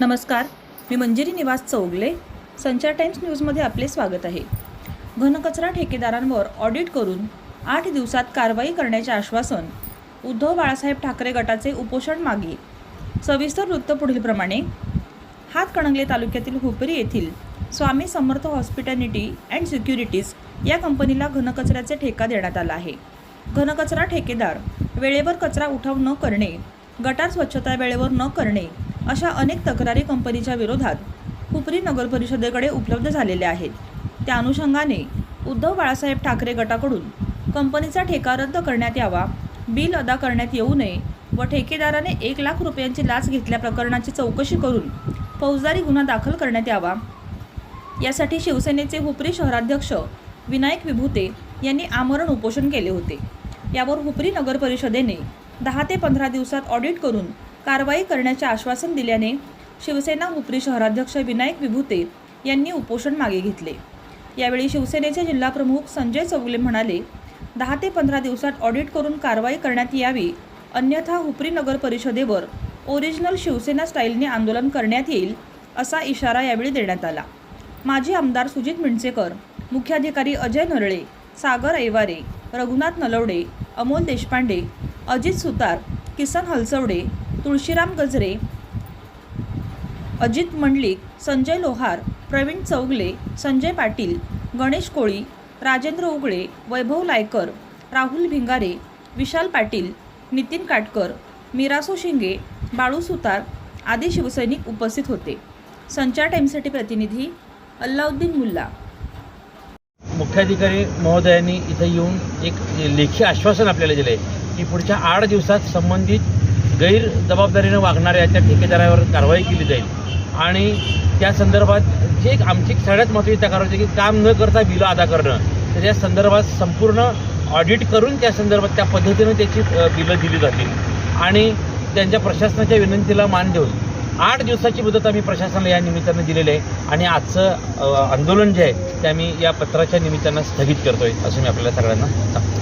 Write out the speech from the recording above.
नमस्कार. मी मंजिरी निवास चौगले. संचार टाइम्स न्यूजमध्ये आपले स्वागत आहे. घनकचरा ठेकेदारांवर ऑडिट करून आठ दिवसात कारवाई करण्याचे आश्वासन उद्धव बाळासाहेब ठाकरे गटाचे उपोषण मागे. सविस्तर वृत्त पुढीलप्रमाणे हातकणंगले तालुक्यातील हुपरी येथील Swami Samarth hospitality and securities या कंपनीला घनकचऱ्याचे ठेका देण्यात आला आहे. घनकचरा ठेकेदार वेळेवर कचरा उठाव न करणे गटार स्वच्छता वेळेवर न करणे अशा अनेक तक्रारी कंपनीच्या विरोधात हुपरी नगर परिषदेकडे उपलब्ध झालेल्या आहेत. त्या अनुषंगाने उद्धव बाळासाहेब ठाकरे गटाकडून कंपनीचा ठेका रद्द करण्यात यावा बिल अदा करण्यात येऊ नये व ठेकेदाराने एक लाख रुपयांची लाच घेतल्या प्रकरणाची चौकशी करून फौजदारी गुन्हा दाखल करण्यात यावा. यासाठी शिवसेनेचे हुपरी शहराध्यक्ष विनायक विभूते यांनी आमरण उपोषण केले होते. यावर हुपरी नगर परिषदेने दहा ते पंधरा दिवसात ऑडिट करून कारवाई करण्याचे आश्वासन दिल्याने शिवसेना हुपरी शहराध्यक्ष विनायक विभूते यांनी उपोषण मागे घेतले. यावेळी शिवसेनेचे जिल्हाप्रमुख संजय चौगले म्हणाले दहा ते पंधरा दिवसात ऑडिट करून कारवाई करण्यात यावी. अन्यथा हुपरी नगर परिषदेवर ओरिजिनल शिवसेना स्टाईलने आंदोलन करण्यात येईल असा इशारा यावेळी देण्यात आला. माजी आमदार सुजित मिंडसेकर मुख्याधिकारी अजय नरळे सागर ऐवारे रघुनाथ नलवडे अमोल देशपांडे अजित सुतार किसन हलसवडे तुळशीराम गजरे अजित मंडलिक संजय लोहार प्रवीण चौगले संजय पाटील गणेश कोळी राजेंद्र उगळे वैभव लायकर राहुल भिंगारे विशाल पाटील नितीन काटकर मिरासो शिंगे बाळू सुतार आदी शिवसैनिक उपस्थित होते. संचार टाईमसाठी प्रतिनिधी अल्लाउद्दीन मुल्ला. मुख्याधिकारी महोदयांनी इथं येऊन एक लेखी आश्वासन आपल्याला दिले की पुढच्या आठ दिवसात संबंधित गैरजबाबदारीनं वागणाऱ्या त्या ठेकेदारावर कारवाई केली जाईल. आणि त्या संदर्भात जे एक आमची सगळ्यात महत्त्वाची तक्रार होती की काम न करता बिलं अदा करणं. तर या संदर्भात संपूर्ण ऑडिट करून त्या संदर्भात त्या पद्धतीनं त्याची बिलं दिली जातील. आणि त्यांच्या प्रशासनाच्या विनंतीला मान देऊन आठ दिवसाची मुदत आम्ही प्रशासनाला या निमित्तानं दिलेली आहे. आणि आजचं आंदोलन जे आहे ते आम्ही या पत्राच्या निमित्तानं स्थगित करतोय असं मी आपल्याला सगळ्यांना सांगतो.